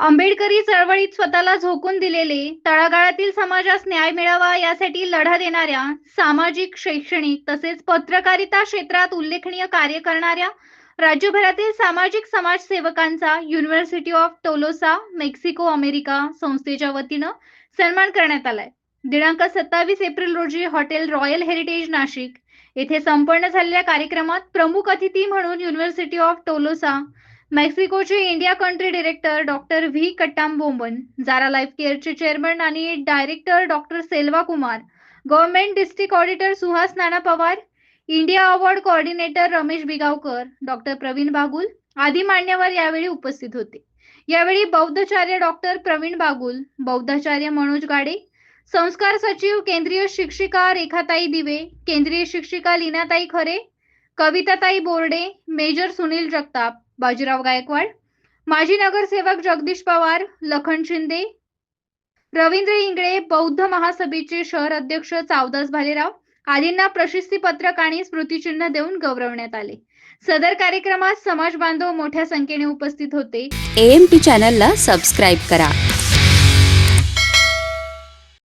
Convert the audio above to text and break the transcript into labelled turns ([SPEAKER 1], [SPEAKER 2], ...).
[SPEAKER 1] आंबेडकरी चळवळीत स्वतःला झोकून दिलेले तळागाळातील समाजास न्याय मिळावा यासाठी लढा देणाऱ्या सामाजिक शैक्षणिक तसेच पत्रकारिता क्षेत्रात उल्लेखनीय कार्य करणाऱ्या राज्यभरातील सामाजिक समाजसेवकांचा university of Tolosa Mexico America संस्थेच्या वतीनं सन्मान करण्यात आलाय. दिनांक सत्तावीस एप्रिल रोजी हॉटेल रॉयल हेरिटेज नाशिक येथे संपन्न झालेल्या कार्यक्रमात प्रमुख अतिथी म्हणून university of Tolosa मेक्सिकोचे India country director doctor V. Kattam Jara life केअरचे chairman आणि director doctor Selva Kumar government district auditor Suhas Nana Pawar India award coordinator Ramesh Bigavkar doctor Pravin Bagul आदी मान्यवर यावेळी उपस्थित होते. यावेळी बौद्धाचार्य डॉक्टर प्रवीण बागुल बौद्धाचार्य मनोज गाडे संस्कार सचिव केंद्रीय शिक्षिका रेखाताई दिवे केंद्रीय शिक्षिका लीनाताई खरे कविताताई बोर्डे मेजर सुनील जगताप बाजीराव गायकवाड माजी नगरसेवक जगदीश पवार लखन शिंदे रवींद्र इंगळे बौद्ध महासभेचे शहर अध्यक्ष चावदास भालेराव आदींना प्रशस्तीपत्रक आणि स्मृतिचिन्ह देऊन गौरवण्यात आले. सदर कार्यक्रमात समाज बांधव मोठ्या संख्येने उपस्थित होते.
[SPEAKER 2] एएमपी चॅनलला सबस्क्राईब करा.